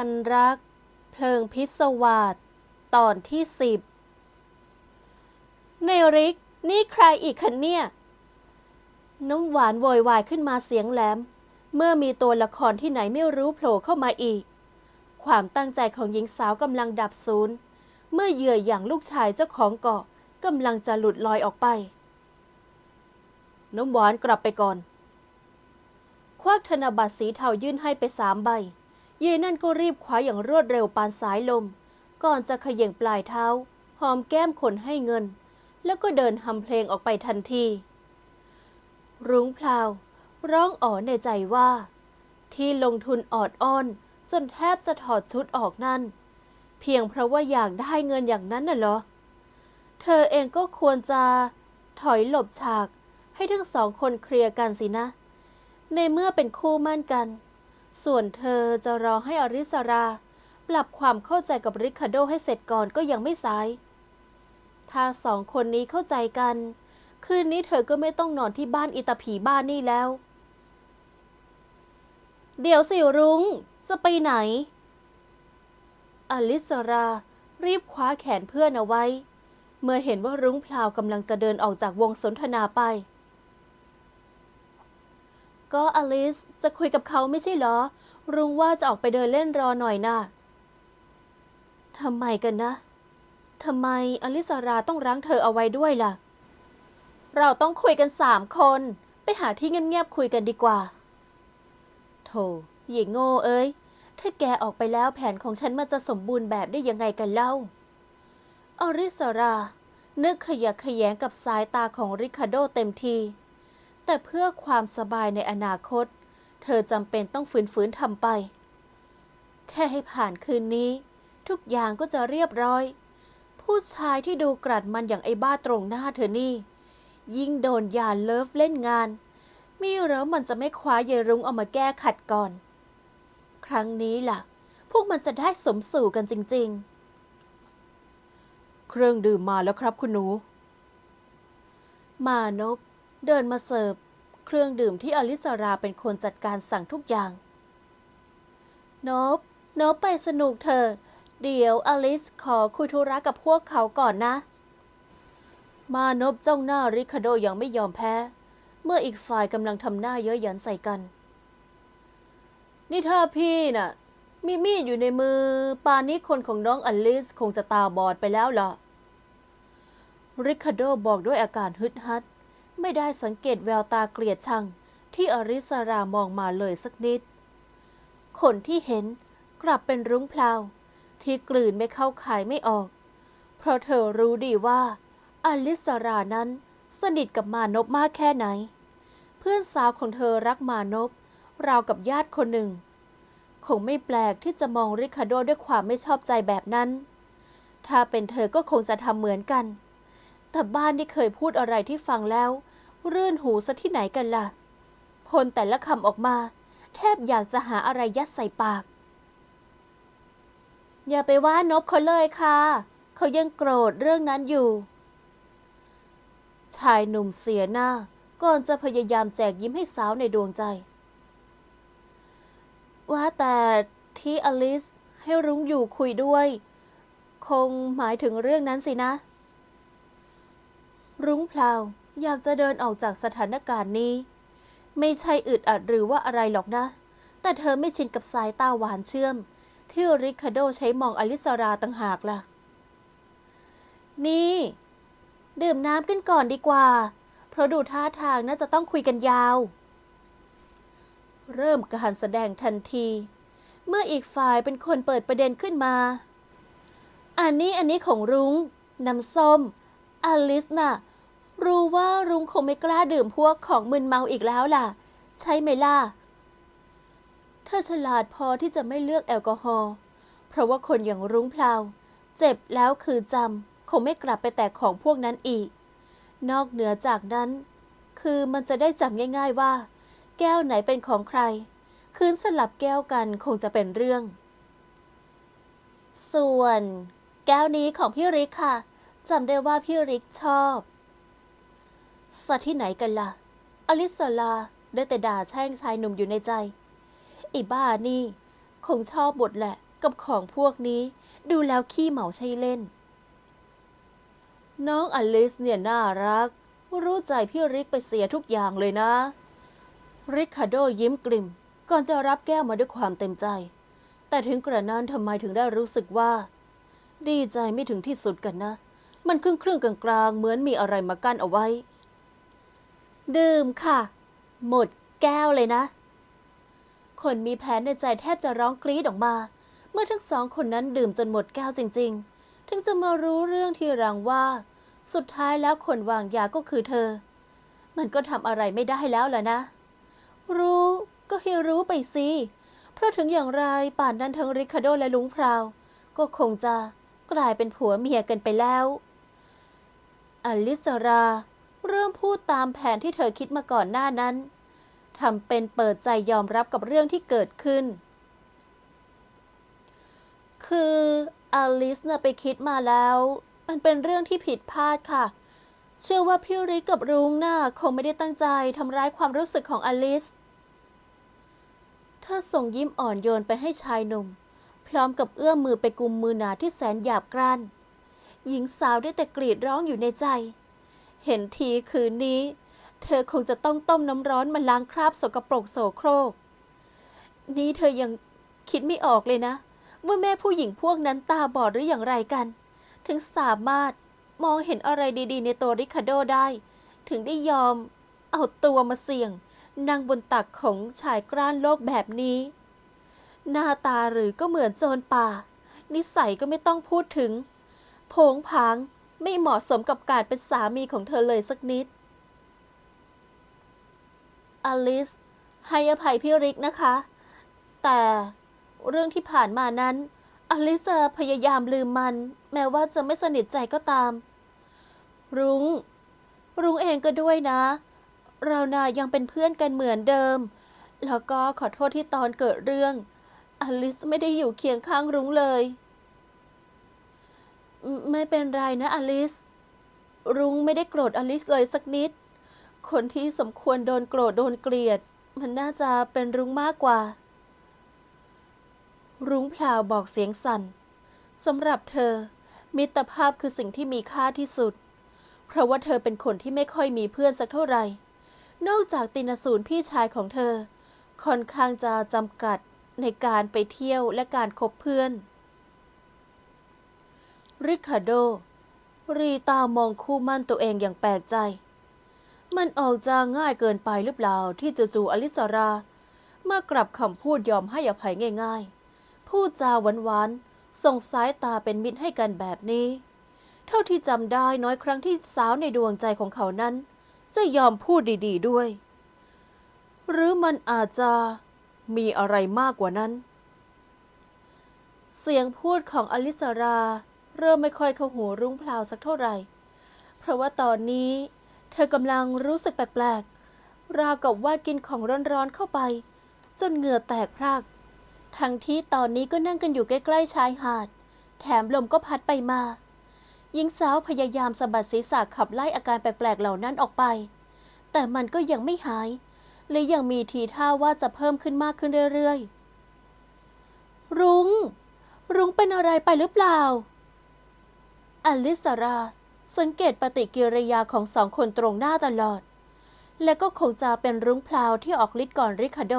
พันรัก เพลิงพิศวาสตอนที่สิบในริก นี่ใครอีกคะเนี่ย น้ำหวานโวยวายขึ้นมาเสียงแหลม เมื่อมีตัวละครที่ไหนไม่รู้โผล่เข้ามาอีก ความตั้งใจของหญิงสาวกำลังดับสูญเมื่อเหยื่ออย่างลูกชายเจ้าของเกาะกำลังจะหลุดลอยออกไป น้ำหวานกลับไปก่อน ควักธนบัตรสีเทายื่นให้ไปสามใบ เยนั่นก็รีบคว้าอย่างรวดเร็วปานสายลม ก่อนจะเขย่งปลายเท้า หอมแก้มคนให้เงิน แล้วก็เดินหำเพลงออกไปทันที รุ้งพลาว ร้องอ๋อในใจว่า ที่ลงทุนออดอ้อน จนแทบจะถอดชุดออกนั่น เพียงเพราะว่าอยากได้เงินอย่างนั้นน่ะเหรอ เธอเองก็ควรจะถอยหลบฉาก ให้ทั้งสองคนเคลียร์กันสินะ ในเมื่อเป็นคู่มั่นกัน ส่วนเธอจะรอให้อริสรา ปรับความเข้าใจกับริคาโดให้เสร็จก่อนก็ยังไม่สาย ถ้าสองคนนี้เข้าใจกัน คืนนี้เธอก็ไม่ต้องนอนที่บ้านอิตาผีบ้านนี่แล้ว เดี๋ยวสิรุง้ง จะไปไหน อลิสรารีบคว้าแขนเพื่อนเอาไว้ เมื่อเห็นว่ารุ้งพลาวกำลังจะเดินออกจากวงสนทนาไป ก็อลิสจะคุยกับเขาไม่ใช่เหรอ รุ้งว่าจะออกไปเดินเล่นรอหน่อยนะทำไมกันนะ ทำไมอลิสราต้องรั้งเธอเอาไว้ด้วยล่ะ เราต้องคุยกันสามคน ไปหาที่เงียบๆคุยกันดีกว่าโถหญิงโง่เอ้ย ถ้าแกออกไปแล้วแผนของฉันมันจะสมบูรณ์แบบได้ยังไงกันเล่าอริสรา นึกขยักขยแยงกับสายตาของริคาโดเต็มที แต่เพื่อความสบายในอนาคต เธอจำเป็นต้องฝืนๆทำไป แค่ให้ผ่านคืนนี้ ทุกอย่างก็จะเรียบร้อย ผู้ชายที่ดูกรัดมันอย่างไอ้บ้าตรงหน้าเธอนี่ ยิ่งโดนยาเลิฟเล่นงาน มีเหรอมันจะไม่คว้าเยรุ้งเอามาแก้ขัดก่อน ครั้งนี้ล่ะ พวกมันจะได้สมสู่กันจริง ๆ เครื่องดื่มมาแล้วครับคุณหนู มานพ เดินมาเสิร์ฟ เครื่องดื่มที่อลิสราเป็นคนจัดการสั่งทุกอย่างนบนบไปสนุกเถอะเดี๋ยวอลิสขอคุยธุระกับพวกเขาก่อนนะ มานพจ้องหน้าริคาโดยังไม่ยอมแพ้ เมื่ออีกฝ่ายกำลังทำหน้าเย้ยหยันใส่กัน นี่ถ้าพี่น่ะ มีมีดอยู่ในมือ ปานนี้คนของน้องอลิสคงจะตาบอดไปแล้วล่ะริคาโดบอกด้วยอาการฮึดฮัด ไม่ได้สังเกตแววตาเกลียดชัง ที่อริสรามองมาเลยสักนิด คนที่เห็นกลับเป็นรุ้งพลาว ที่กลืนไม่เข้าขายไม่ออก เพราะเธอรู้ดีว่าอลิสรานั้นสนิทกับมานพมากแค่ไหน เพื่อนสาวของเธอรักมานพราวกับญาติคนหนึ่ง คงไม่แปลกที่จะมองริคาโดด้วยความไม่ชอบใจแบบนั้น ถ้าเป็นเธอก็คงจะทำเหมือนกัน แต่บ้านที่เคยพูดอะไรที่ฟังแล้ว รื่นหูซะที่ไหนกันล่ะ พลแต่ละคำออกมา แทบอยากจะหาอะไรยัดใส่ปาก อย่าไปว่านบเขาเลยค่ะ เขายังโกรธเรื่องนั้นอยู่ ชายหนุ่มเสียหน้า ก่อนจะพยายามแจกยิ้มให้สาวในดวงใจ ว่าแต่ที่อลิสให้รุ้งอยู่คุยด้วย คงหมายถึงเรื่องนั้นสินะ รุ้งพลาว อยากจะเดินออกจากสถานการณ์นี้ ไม่ใช่อึดอัดหรือว่าอะไรหรอกนะ แต่เธอไม่ชินกับสายตาหวานเชื่อม ที่ริคาโดใช้มองอลิสราต่างหากล่ะ นี่ ดื่มน้ำกันก่อนดีกว่า เพราะดูท่าทางน่าจะต้องคุยกันยาว เริ่มการแสดงทันที เมื่ออีกฝ่ายเป็นคนเปิดประเด็นขึ้นมา อันนี้อันนี้ของรุง้งน้ำส้มอลิสน่ะ รู้ว่ารุ้งคงไม่กล้าดื่มพวกของมึนเมาอีกแล้วล่ะ ใช่ไหมล่ะ เธอฉลาดพอที่จะไม่เลือกแอลกอฮอล์เพราะว่าคนอย่างรุ้งพลาว เจ็บแล้วคือจำคงไม่กลับไปแตะของพวกนั้นอีก นอกเหนือจากนั้น คือมันจะได้จำง่าย ๆว่า แก้วไหนเป็นของใคร คืนสลับแก้วกันคงจะเป็นเรื่อง ส่วน แก้วนี้ของพี่ริกค่ะจำได้ว่าพี่ริกชอบ สัตว์ที่ไหนกันล่ะ อลิสลาได้แต่ด่าแช่งชายหนุ่มอยู่ในใจไอ้บ้านี่ คงชอบบทแหละ กับของพวกนี้ ดูแล้วขี้เหมาใช่เล่น น้องอลิสเนี่ยน่ารัก รู้ใจพี่ริกไปเสียทุกอย่างเลยนะ ริคาโดยิ้มกลิ่ม ก่อนจะรับแก้วมาด้วยความเต็มใจ แต่ถึงกระนั้นทำไมถึงได้รู้สึกว่า ดีใจไม่ถึงที่สุดกันนะ มันครึ่งครึ่งกลางๆเหมือนมีอะไรมากั้นเอาไว้ ดื่มค่ะ หมดแก้วเลยนะ คนมีแผนในใจแทบจะร้องกรี๊ดออกมา เมื่อทั้งสองคนนั้นดื่มจนหมดแก้วจริง ๆ ถึงจะมารู้เรื่องที่รังว่า สุดท้ายแล้วคนวางยาก็คือเธอ มันก็ทำอะไรไม่ได้แล้วล่ะนะ รู้ก็ให้รู้ไปสิ เพราะถึงอย่างไรป่านนั้นทั้งริคาโดและลุงพราว ก็คงจะกลายเป็นผัวเมียกันไปแล้ว อลิสรา เริ่มพูดตามแผนที่เธอคิดมาก่อนหน้านั้นทำเป็นเปิดใจยอมรับกับเรื่องที่เกิดขึ้น คืออลิสน่ะไปคิดมาแล้ว มันเป็นเรื่องที่ผิดพลาดค่ะ เชื่อว่าพี่ริกกับรุ้งน่ะคงไม่ได้ตั้งใจทำร้ายความรู้สึกของอลิส เธอส่งยิ้มอ่อนโยนไปให้ชายหนุ่ม พร้อมกับเอื้อมมือไปกุมมือหนาที่แสนหยาบกร้านหญิงสาวได้แต่กรีดร้องอยู่ในใจ เห็นทีคืนนี้ เธอคงจะต้องต้มน้ำร้อนมาล้างคราบสกปรกโสโครก นี่เธอยังคิดไม่ออกเลยนะ ว่าแม่ผู้หญิงพวกนั้นตาบอดหรืออย่างไรกัน ถึงสามารถมองเห็นอะไรดีๆ ในตัวริคาโดได้ ถึงได้ยอมเอาตัวมาเสี่ยงนั่งบนตักของชายกล้านโลกแบบนี้ หน้าตาหรือก็เหมือนโจรป่า นิสัยก็ไม่ต้องพูดถึง โผงผาง ไม่เหมาะสมกับการเป็นสามีของเธอเลยสักนิด อลิส ให้อภัยพี่ริกนะคะ แต่เรื่องที่ผ่านมานั้น อลิสพยายามลืมมัน แม้ว่าจะไม่สนิทใจก็ตาม รุง้ง รุ้งเองก็ด้วยนะ เรานายังเป็นเพื่อนกันเหมือนเดิม แล้วก็ขอโทษที่ตอนเกิดเรื่อง อลิสไม่ได้อยู่เคียงข้างรุ้งเลย ไม่เป็นไรนะอลิส รุ้งไม่ได้โกรธอลิสเลยสักนิด คนที่สมควรโดนโกรธโดนเกลียด มันน่าจะเป็นรุ้งมากกว่า รุ้งพลาวบอกเสียงสั่นสำหรับเธอ มิตรภาพคือสิ่งที่มีค่าที่สุด เพราะว่าเธอเป็นคนที่ไม่ค่อยมีเพื่อนสักเท่าไหร่ นอกจากตินสูรพี่ชายของเธอ ค่อนข้างจะจำกัดในการไปเที่ยวและการคบเพื่อน ริคาโด รีตามองคู่มั่นตัวเองอย่างแปลกใจ มันออกจะง่ายเกินไปหรือเปล่าที่จู่ๆอลิสรามากลับคำพูดยอมให้อภัยง่ายๆ พูดจาหวานๆ ส่งสายตาเป็นมิตรให้กันแบบนี้ เท่าที่จำได้น้อยครั้งที่สาวในดวงใจของเขานั้น จะยอมพูดดีๆด้วย หรือมันอาจจะมีอะไรมากกว่านั้นเสียงพูดของอลิสรา เริ่มไม่ค่อยเข้าหูรุ้งพลาวสักเท่าไหร่ เพราะว่าตอนนี้ เธอกำลังรู้สึกแปลกๆ ราวกับว่ากินของร้อนๆเข้าไป จนเหงื่อแตกพราก ทั้งที่ตอนนี้ก็นั่งกันอยู่ใกล้ๆชายหาด แถมลมก็พัดไปมา หญิงสาวพยายามสะบัดศีรษะขับไล่อาการแปลกๆเหล่านั้นออกไป แต่มันก็ยังไม่หาย และยังมีทีท่าว่าจะเพิ่มขึ้นมากขึ้นเรื่อยๆ รุง้งรุ้งเป็นอะไรไปหรือเปล่า อลิสรา สังเกตปฏิกิริยาของสองคนตรงหน้าตลอด และก็คงจะเป็นรุ้งพลาวที่ออกฤทธิ์ก่อนริคาโด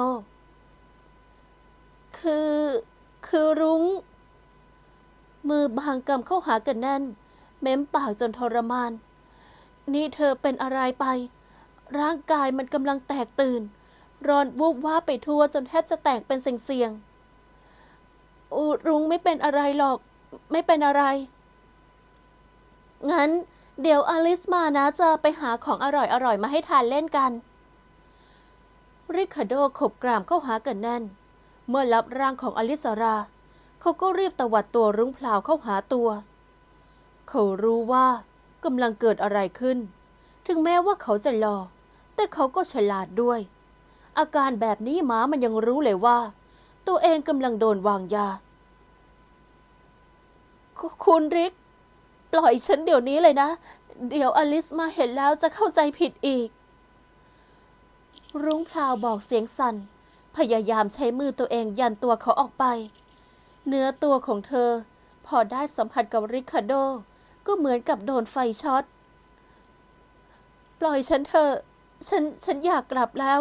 คือ คือรุ้ง มือบางกำเข้าหากันแน่น เม้มปากจนทรมาน นี่เธอเป็นอะไรไป ร่างกายมันกำลังแตกตื่น ร้อนวูบว่าไปทั่วจนแทบจะแตกเป็นเสียงๆอูรุ้งไม่เป็นอะไรหรอก ไม่เป็นอะไร งั้น เดี๋ยวอลิสมานะจะไปหาของอร่อยๆมาให้ทานเล่นกัน ริคาโดขบกรามเข้าหากันแน่น เมื่อรับร่างของอลิสรา เขาก็รีบตวัดตัวรุ้งพลาวเข้าหาตัว เขารู้ว่ากำลังเกิดอะไรขึ้น ถึงแม้ว่าเขาจะหลอแต่เขาก็ฉลาดด้วย อาการแบบนี้หมามันยังรู้เลยว่า ตัวเองกำลังโดนวางยา คุณริก ปล่อยฉันเดี๋ยวนี้เลยนะ เดี๋ยวอลิสมาเห็นแล้วจะเข้าใจผิดอีก รุ้งพลาวบอกเสียงสั่น พยายามใช้มือตัวเองยันตัวเขาออกไป เนื้อตัวของเธอ พอได้สัมผัสกับริคาโด ก็เหมือนกับโดนไฟช็อต ปล่อยฉันเถอะ ฉัน ฉันอยากกลับแล้ว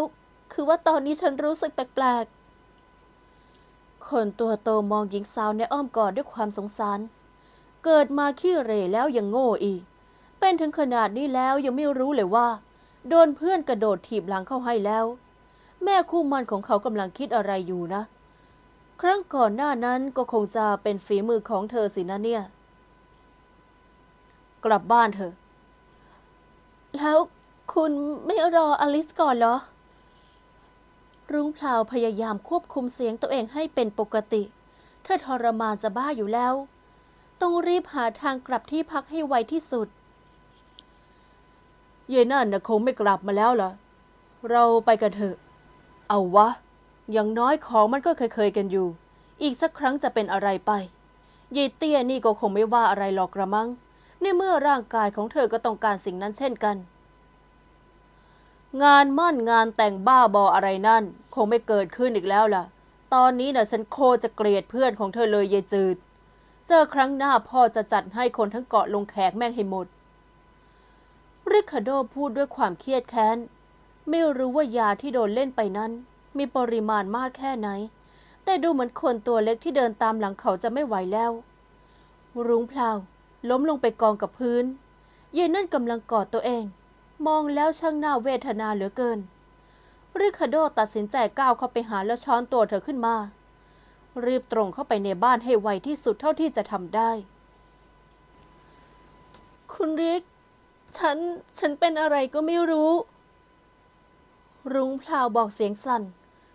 คือว่าตอนนี้ฉันรู้สึกแปลกๆ คนตัวโตมองหญิงสาวในอ้อมกอดด้วยความสงสาร เกิดมาขี้เร่แล้วยังโง่อีก เป็นถึงขนาดนี้แล้วยังไม่รู้เลยว่า โดนเพื่อนกระโดดถีบหลังเข้าให้แล้ว แม่คู่มันของเขากำลังคิดอะไรอยู่นะ ครั้งก่อนหน้านั้นก็คงจะเป็นฝีมือของเธอสินะเนี่ย กลับบ้านเถอะแล้วคุณไม่รออลิสก่อนเหรอ รุ้งพลาวพยายามควบคุมเสียงตัวเองให้เป็นปกติ เธอทรมานจะบ้าอยู่แล้ว ต้องรีบหาทางกลับที่พักให้ไวที่สุด เยนั่นนะคงไม่กลับมาแล้วล่ะ เราไปกันเถอะ เอาวะ อย่างน้อยของมันก็เคยๆกันอยู่ อีกสักครั้งจะเป็นอะไรไปเยายเตี้ยนี่ก็คงไม่ว่าอะไรหรอกกระมัง ในเมื่อร่างกายของเธอก็ต้องการสิ่งนั้นเช่นกัน งานมั่นงานแต่งบ้าบออะไรนั่น คงไม่เกิดขึ้นอีกแล้วล่ะ ตอนนี้น่ะฉันโคจะเกลียดเพื่อนของเธอเลยเยจืด เจอครั้งหน้าพ่อจะจัดให้คนทั้งเกาะลงแขกแม่งให้หมด ริคาโดพูดด้วยความเครียดแค้น ไม่รู้ว่ายาที่โดนเล่นไปนั้น มีปริมาณมากแค่ไหน แต่ดูเหมือนคนตัวเล็กที่เดินตามหลังเขาจะไม่ไหวแล้ว รุ้งพลาวล้มลงไปกองกับพื้นเย็นนั่นกำลังกอดตัวเอง มองแล้วช่างน่าเวทนาเหลือเกิน ริคาโดตัดสินใจก้าวเข้าไปหาแล้วช้อนตัวเธอขึ้นมา รีบตรงเข้าไปในบ้านให้ไวที่สุดเท่าที่จะทำได้ คุณริก ฉัน ฉันเป็นอะไรก็ไม่รู้ รุ้งพลาวบอกเสียงสั่น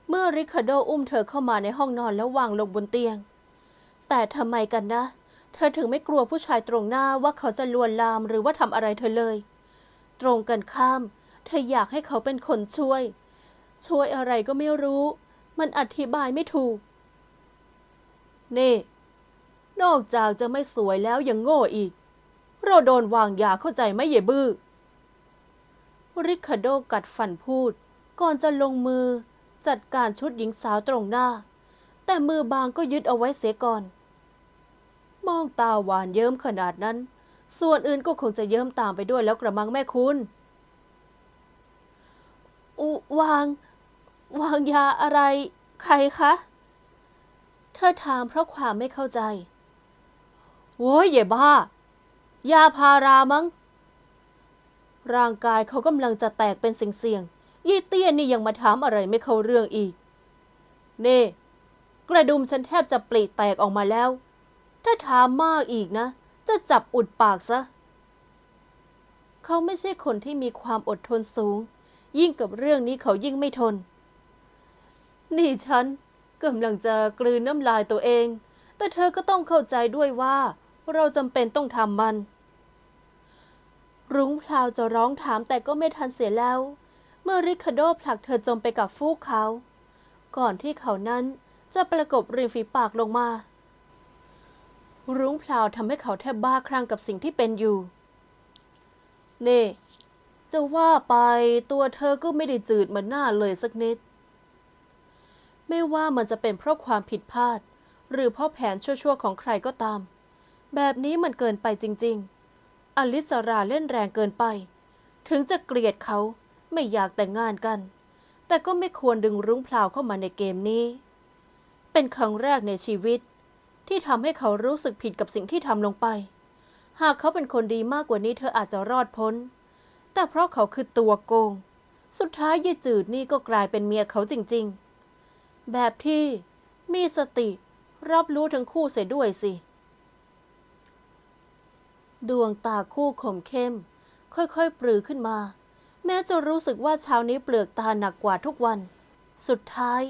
เมื่อริคาร์โดอุ้มเธอเข้ามาในห้องนอนแล้ววางลงบนเตียง แต่ทำไมกันนะ เธอถึงไม่กลัวผู้ชายตรงหน้าว่าเขาจะลวนลามหรือว่าทำอะไรเธอเลย ตรงกันข้าม เธออยากให้เขาเป็นคนช่วย ช่วยอะไรก็ไม่รู้ มันอธิบายไม่ถูก นี่ นอกจากจะไม่สวยแล้วยังโง่อีก เราโดนวางยาเข้าใจไหมเย่บื้อ ริคาโดกัดฟันพูด ก่อนจะลงมือจัดการชุดหญิงสาวตรงหน้า แต่มือบางก็ยึดเอาไว้เสียก่อน มองตาหวานเยิ้มขนาดนั้น ส่วนอื่นก็คงจะเยิ้มตามไปด้วยแล้วกระมังแม่คุณอุวาง วางยาอะไร ใครคะ เธอถามเพราะความไม่เข้าใจ โว้ยเย่บ้า ยาพารามั้ง ร่างกายเขากำลังจะแตกเป็นเสียงๆยี่เตี้ยนี่ยังมาถามอะไรไม่เข้าเรื่องอีก เน่ กระดุมฉันแทบจะปลีแตกออกมาแล้ว ถ้าถามมากอีกนะ จะจับอุดปากซะ เขาไม่ใช่คนที่มีความอดทนสูง ยิ่งกับเรื่องนี้เขายิ่งไม่ทน นี่ฉัน กำลังจะกลืนน้ำลายตัวเอง แต่เธอก็ต้องเข้าใจด้วยว่า เราจำเป็นต้องทำมัน รุ้งพลาวจะร้องถามแต่ก็ไม่ทันเสียแล้ว เมื่อริคาร์โดผลักเธอจมไปกับฟูกเขา ก่อนที่เขานั้นจะประกบริมฝีปากลงมา รุ้งพลาวทำให้เขาแทบบ้าคลั่งกับสิ่งที่เป็นอยู่เน่จะว่าไปตัวเธอก็ไม่ได้จืดเหมือนหน้าเลยสักนิด ไม่ว่ามันจะเป็นเพราะความผิดพลาด หรือเพราะแผนชั่วๆของใครก็ตาม แบบนี้มันเกินไปจริง ๆ อลิสราเล่นแรงเกินไป ถึงจะเกลียดเขาไม่อยากแต่งงานกัน แต่ก็ไม่ควรดึงรุ้งพลาวเข้ามาในเกมนี้ เป็นครั้งแรกในชีวิต ที่ทำให้เขารู้สึกผิดกับสิ่งที่ทำลงไป หากเขาเป็นคนดีมากกว่านี้เธออาจจะรอดพ้น แต่เพราะเขาคือตัวโกง สุดท้ายยายจืดนี่ก็กลายเป็นเมียเขาจริง ๆ แบบที่มีสติรับรู้ทั้งคู่เสียด้วยสิ ดวงตาคู่ขมเข้ม ค่อยๆ ปรือขึ้นมา แม้จะรู้สึกว่าเช้านี้เปลือกตาหนักกว่าทุกวัน สุดท้าย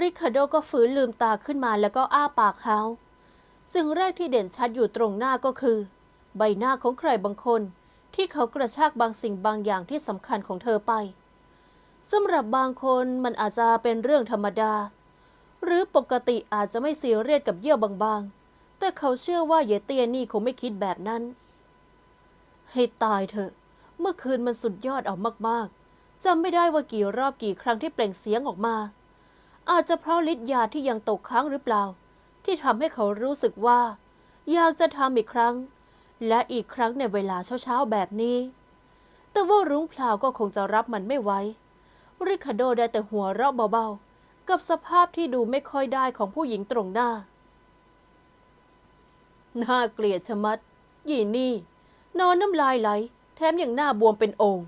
ริคาร์โดก็ฝืนลืมตาขึ้นมาแล้วก็อ้าปากเฮาสิ่งแรกที่เด่นชัดอยู่ตรงหน้าก็คือ ใบหน้าของใครบางคน ที่เขากระชากบางสิ่งบางอย่างที่สำคัญของเธอไป สำหรับบางคนมันอาจจะเป็นเรื่องธรรมดา หรือปกติอาจจะไม่ซีเรียสกับเยื่อบางๆ แต่เขาเชื่อว่าเยเตียนี่คงไม่คิดแบบนั้น ให้ตายเถอะ เมื่อคืนมันสุดยอดเอามากๆจำไม่ได้ว่ากี่รอบกี่ครั้งที่เปล่งเสียงออกมา อาจจะเพราะฤทธิ์ยาที่ยังตกค้างหรือเปล่า ที่ทำให้เขารู้สึกว่า อยากจะทำอีกครั้ง และอีกครั้งในเวลาเช้าๆแบบนี้ แต่ว่ารุ้งพลาวก็คงจะรับมันไม่ไหว ริคาโดได้แต่หัวเราะเบาๆ กับสภาพที่ดูไม่ค่อยได้ของผู้หญิงตรงหน้า น่าเกลียดชะมัด ยี่นี่ นอนน้ำลายไหล แถมยังหน้าบวมเป็นองค์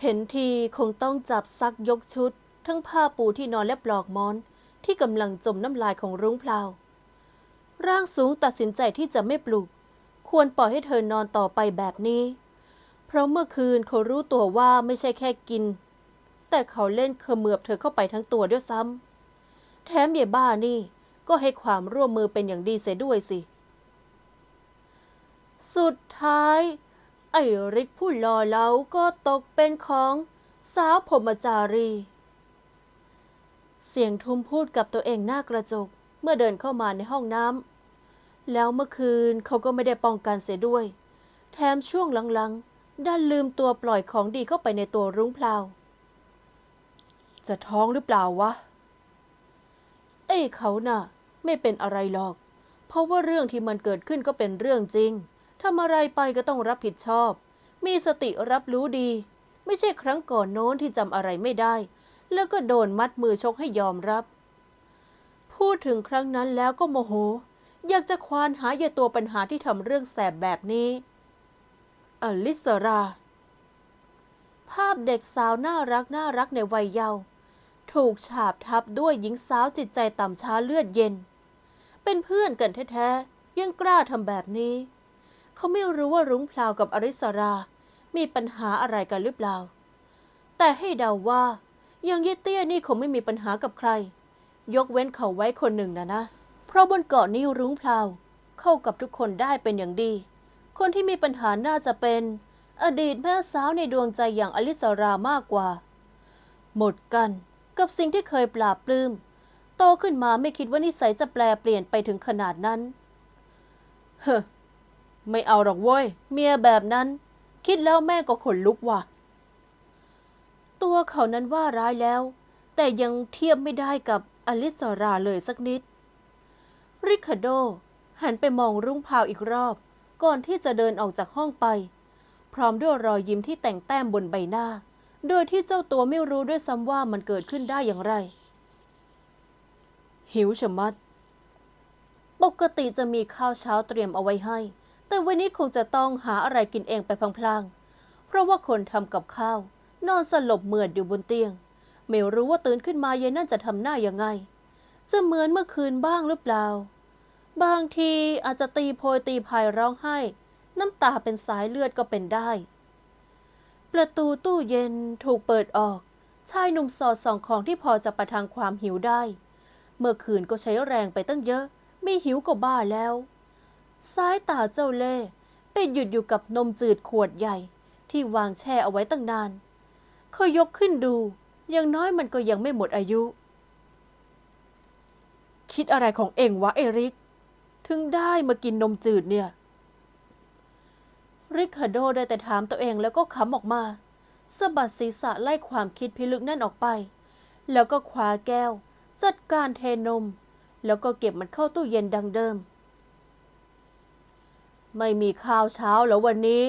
เห็นทีคงต้องจับซักยกชุด ทั้งผ้าปูที่นอนและปลอกหมอน ที่กำลังจมน้ำลายของรุ้งพลาว ร่างสูงตัดสินใจที่จะไม่ปลุก ควรปล่อยให้เธอนอนต่อไปแบบนี้ เพราะเมื่อคืนเขารู้ตัวว่าไม่ใช่แค่กิน แต่เขาเล่นเขมือบเธอเข้าไปทั้งตัวด้วยซ้ำแถมเย่บ้านี่ก็ให้ความร่วมมือเป็นอย่างดีเสียด้วยสิ สุดท้าย ไอ้ริกผู้หล่อเหลาก็ตกเป็นของสาวพมจารี เสียงทุมพูดกับตัวเองหน้ากระจก เมื่อเดินเข้ามาในห้องน้ำแล้วเมื่อคืนเขาก็ไม่ได้ป้องกันเสียด้วย แถมช่วงหลังๆ ดันลืมตัวปล่อยของดีเข้าไปในตัวรุ้งพลาว จะท้องหรือเปล่าวะเอ้เขาน่ะ ไม่เป็นอะไรหรอก เพราะว่าเรื่องที่มันเกิดขึ้นก็เป็นเรื่องจริงทำอะไรไปก็ต้องรับผิดชอบ มีสติรับรู้ดี ไม่ใช่ครั้งก่อนโน้นที่จำอะไรไม่ได้ แล้วก็โดนมัดมือชกให้ยอมรับ พูดถึงครั้งนั้นแล้วก็โมโห อยากจะควานหายาตัวปัญหาที่ทำเรื่องแสบแบบนี้ อลิสรา ภาพเด็กสาวน่ารักน่ารักในวัยเยาว์ ถูกฉาบทับด้วยหญิงสาวจิตใจต่ำช้าเลือดเย็น เป็นเพื่อนกันแท้ๆ ยังกล้าทำแบบนี้ เขาไม่รู้ว่ารุ้งพลาวกับอริสรา มีปัญหาอะไรกันหรือเปล่า แต่ให้เดาว่า ยังเยเตี้ยนี่คงไม่มีปัญหากับใคร ยกเว้นเขาไว้คนหนึ่งนะนะ เพราะบนเกาะนี้รุ้งพลาวเข้ากับทุกคนได้เป็นอย่างดี คนที่มีปัญหาน่าจะเป็น อดีตแม่สาวในดวงใจอย่างอลิสรามากกว่า หมดกัน กับสิ่งที่เคยปราบปลื้มโตขึ้นมาไม่คิดว่านิสัยจะแปลเปลี่ยนไปถึงขนาดนั้น เฮ้ไม่เอาหรอกเว้ย เมียแบบนั้น คิดแล้วแม่ก็ขนลุกว่ะ ตัวเขานั้นว่าร้ายแล้ว แต่ยังเทียบไม่ได้กับอลิสราเลยสักนิด ริคาโด หันไปมองรุ่งพราวอีกรอบ ก่อนที่จะเดินออกจากห้องไป พร้อมด้วยรอยยิ้มที่แต่งแต้มบนใบหน้า โดยที่เจ้าตัวไม่รู้ด้วยซ้ำว่ามันเกิดขึ้นได้อย่างไร หิวชะมัด ปกติจะมีข้าวเช้าเตรียมเอาไว้ให้ แต่วันนี้คงจะต้องหาอะไรกินเองไปพลางๆ เพราะว่าคนทำกับข้าว นอนสลบเหมือดอยู่บนเตียง ไม่รู้ว่าตื่นขึ้นมายายนั่นจะทำหน้ายังไง จะเหมือนเมื่อคืนบ้างหรือเปล่า บางทีอาจจะตีโพยตีพายร้องไห้ น้ำตาเป็นสายเลือดก็เป็นได้ ประตูตู้เย็นถูกเปิดออก ชายหนุ่มสอดส่องของที่พอจะประทังความหิวได้ เมื่อคืนก็ใช้แรงไปตั้งเยอะ ไม่หิวก็บ้าแล้ว สายตาเจ้าเล่ไปหยุดอยู่กับนมจืดขวดใหญ่ ที่วางแช่เอาไว้ตั้งนานเขายกขึ้นดูอย่างน้อยมันก็ยังไม่หมดอายุ คิดอะไรของเองวะเอริก ถึงได้มากินนมจืดเนี่ย ริคาโดได้แต่ถามตัวเองแล้วก็ขำออกมาสะบัดศีรษะไล่ความคิดพิลึกนั่นออกไป แล้วก็คว้าแก้ว จัดการเทนม แล้วก็เก็บมันเข้าตู้เย็นดังเดิม ไม่มีข้าวเช้าแล้ววันนี้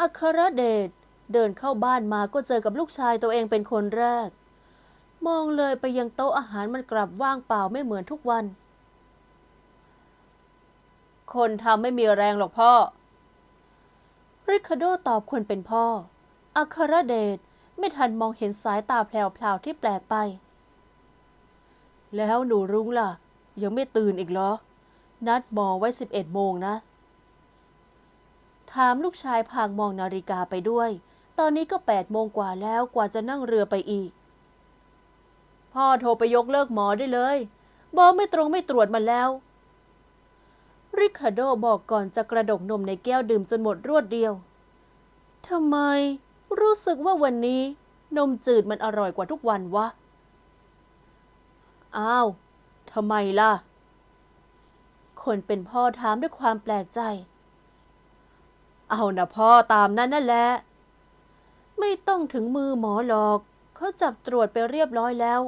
อัครเดชเดินเข้าบ้านมาก็เจอกับลูกชายตัวเองเป็นคนแรก มองเลยไปยังโต๊ะอาหารมันกลับว่างเปล่าไม่เหมือนทุกวัน คนทำไม่มีแรงหรอกพ่อ ริคาโดตอบคนเป็นพ่อ อัครเดชไม่ทันมองเห็นสายตาแผลวๆที่แปลกไป แล้วหนูรุ้งล่ะ ยังไม่ตื่นอีกเหรอ นัดหมอไว้สิบเอ็ดโมงนะ ถามลูกชายพางมองนาฬิกาไปด้วย ตอนนี้ก็แปดโมงกว่าแล้วกว่าจะนั่งเรือไปอีก พ่อโทรไปยกเลิกหมอได้เลย บอกไม่ตรงไม่ตรวจมาแล้ว ริคาโดบอกก่อนจะกระดกนมในแก้วดื่มจนหมดรวดเดียว ทำไม รู้สึกว่าวันนี้ นมจืดมันอร่อยกว่าทุกวันวะ อ้าวทำไมล่ะ คนเป็นพ่อถามด้วยความแปลกใจ เอานะพ่อตามนั้นนั่นแหละ ไม่ต้องถึงมือหมอหรอก เขาจับตรวจไปเรียบร้อยแล้ว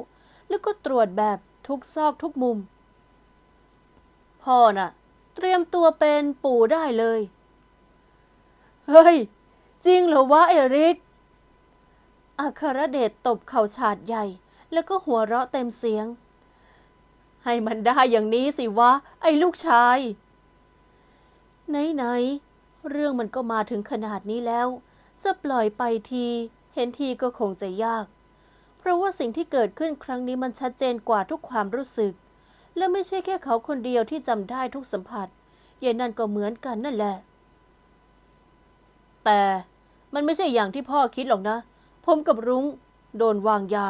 แล้วก็ตรวจแบบทุกซอกทุกมุม พ่อน่ะ เตรียมตัวเป็นปู่ได้เลย เฮ้ย จริงเหรอวะเอริก อัครเดชตบเข่าฉาดใหญ่ แล้วก็หัวเราะเต็มเสียง ให้มันได้อย่างนี้สิวะ ไอ้ลูกชาย ไหน ๆ เรื่องมันก็มาถึงขนาดนี้แล้ว จะปล่อยไปที เห็นทีก็คงจะยาก เพราะว่าสิ่งที่เกิดขึ้นครั้งนี้มันชัดเจนกว่าทุกความรู้สึก และไม่ใช่แค่เขาคนเดียวที่จำได้ทุกสัมผัสยายนั่นก็เหมือนกันนั่นแหละ แต่มันไม่ใช่อย่างที่พ่อคิดหรอกนะ ผมกับรุ้งโดนวางยา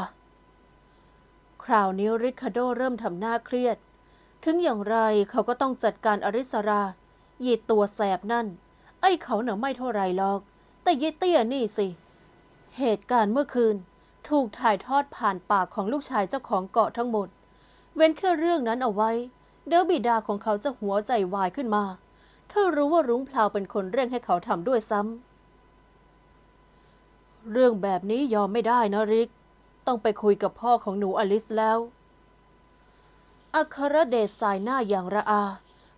คราวนี้ริคาโดเริ่มทำหน้าเครียด ถึงอย่างไรเขาก็ต้องจัดการอริสราเยตัวแสบนั่น ไอ้เขาเน่ะไม่เท่าไรหรอก แต่เยเตี้ยนี่สิ เหตุการณ์เมื่อคืน ถูกถ่ายทอดผ่านปากของลูกชายเจ้าของเกาะทั้งหมด เว้นแค่เรื่องนั้นเอาไว้ เดี๋ยวบิดาของเขาจะหัวใจวายขึ้นมาถ้ารู้ว่ารุ้งพลาวเป็นคนเร่งให้เขาทำด้วยซ้ำเรื่องแบบนี้ยอมไม่ได้นะริก ต้องไปคุยกับพ่อของหนูอลิสแล้วอัครเดชสายหน้าอย่างระอา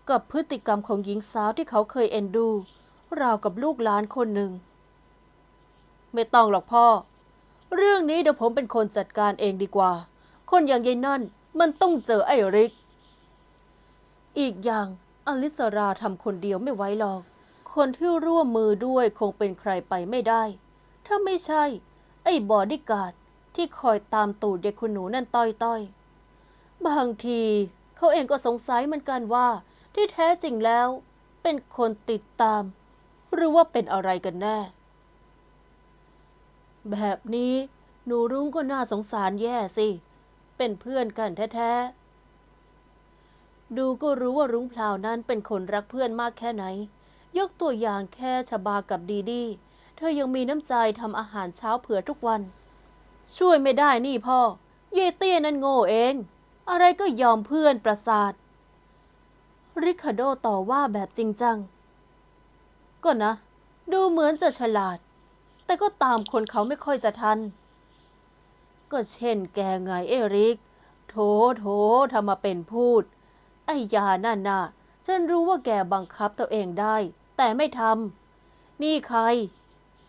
กับพฤติกรรมของหญิงสาวที่เขาเคยเอ็นดู ราวกับลูกหลานคนหนึ่ง ไม่ต้องหรอกพ่อ เรื่องนี้เดี๋ยวผมเป็นคนจัดการเองดีกว่า คนอย่างยายนั่น มันต้องเจอไอ้ริก อีกอย่างอลิสราทำคนเดียวไม่ไหวหรอก คนที่ร่วมมือด้วยคงเป็นใครไปไม่ได้ ถ้าไม่ใช่ ไอ้บอดี้การ์ดที่คอยตามตูดเด็กคุณหนูนั่นต้อยต้อยๆ บางทีเขาเองก็สงสัยเหมือนกันว่า ที่แท้จริงแล้ว เป็นคนติดตาม หรือว่าเป็นอะไรกันแน่ แบบนี้หนูรุ้งก็น่าสงสารแย่สิเเป็นเพื่อนกันแท้ๆ ดูก็รู้ว่ารุ้งพลาวนั้นเป็นคนรักเพื่อนมากแค่ไหน ยกตัวอย่างแค่ชบากับดีดี เธอยังมีน้ำใจทำอาหารเช้าเผื่อทุกวัน ช่วยไม่ได้นี่พ่อ เยเตี้ยนั่นโง่เอง อะไรก็ยอมเพื่อนประสาท ริคาโดต่อว่าแบบจริงจัง ก็นะ ดูเหมือนจะฉลาด แต่ก็ตามคนเขาไม่ค่อยจะทัน ก็เช่นแกไงเอริก โถโถทำมาเป็นพูด ไอ้ยานั่นน่ะ ฉันรู้ว่าแกบังคับตัวเองได้ แต่ไม่ทำ นี่ใคร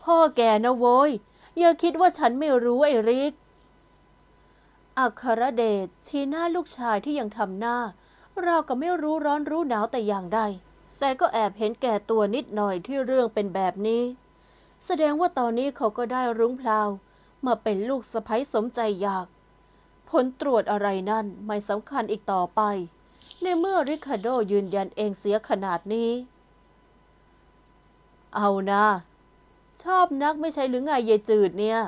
พ่อแกนะโว้ย อย่าคิดว่าฉันไม่รู้ไอ้ริก อัครเดชชี้หน้าลูกชายที่ยังทำหน้า เรากับไม่รู้ร้อนรู้หนาวแต่อย่างใด แต่ก็แอบเห็นแก่ตัวนิดหน่อยที่เรื่องเป็นแบบนี้ แสดงว่าตอนนี้เขาก็ได้รุ้งพลาว มาเป็นลูกสะใภ้สมใจอยาก ผลตรวจอะไรนั่นไม่สำคัญอีกต่อไป ในเมื่อริคาโดยืนยันเองเสียขนาดนี้ เอานะ ชอบนักไม่ใช่หรือไงเยจืดเนี่ย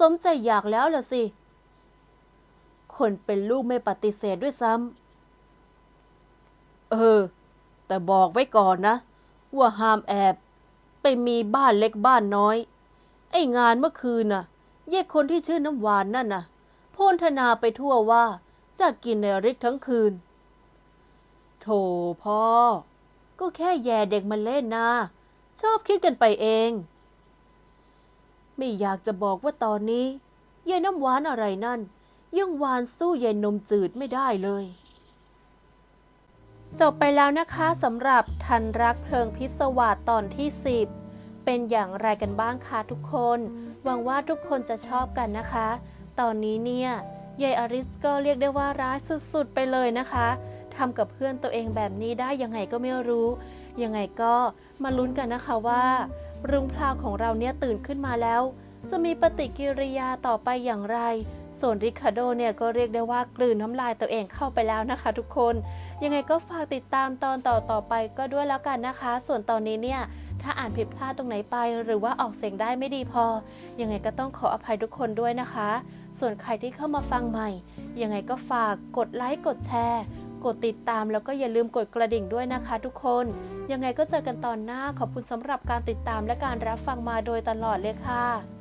สมใจอยากแล้วล่ะสิ คนเป็นลูกไม่ปฏิเสธด้วยซ้ำเออ แต่บอกไว้ก่อนนะ ว่าห้ามแอบ ไปมีบ้านเล็กบ้านน้อย ไอ้งานเมื่อคืนน่ะ เย่คนที่ชื่อน้ำหวานนั่นน่ะโพนธนาไปทั่วว่าจะกินในริกทั้งคืน โถพ่อ ก็แค่แย่เด็กมันเล่นนะชอบคิดกันไปเอง ไม่อยากจะบอกว่าตอนนี้ยายน้ำหวานอะไรนั่น ยังหวานสู้ยายนมจืดไม่ได้เลย จบไปแล้วนะคะสำหรับทันรักเพลิงพิศวาสตอนที่10 เป็นอย่างไรกันบ้างคะทุกคน หวังว่าทุกคนจะชอบกันนะคะ ตอนนี้เนี่ยยายอาริสก็เรียกได้ว่าร้ายสุดๆ ไปเลยนะคะทำกับเพื่อนตัวเองแบบนี้ได้ยังไงก็ไม่รู้ ยังไงก็มาลุ้นกันนะคะว่า รุ่งพลาวของเราเนี่ยตื่นขึ้นมาแล้ว จะมีปฏิกิริยาต่อไปอย่างไร ส่วนริคาโดเนี่ยก็เรียกได้ว่ากลืนน้ำลายตัวเองเข้าไปแล้วนะคะ ทุกคน ยังไงก็ฝากติดตามตอนต่อต่อไปก็ด้วยแล้วกันนะคะ ส่วนตอนนี้เนี่ย ถ้าอ่านผิดพลาดตรงไหนไป หรือว่าออกเสียงได้ไม่ดีพอ ยังไงก็ต้องขออภัยทุกคนด้วยนะคะ ส่วนใครที่เข้ามาฟังใหม่ ยังไงก็ฝากกดไลค์กดแชร์ กดติดตามแล้วก็อย่าลืมกดกระดิ่งด้วยนะคะทุกคน ยังไงก็เจอกันตอนหน้าขอบคุณสำหรับการติดตามและการรับฟังมาโดยตลอดเลยค่ะ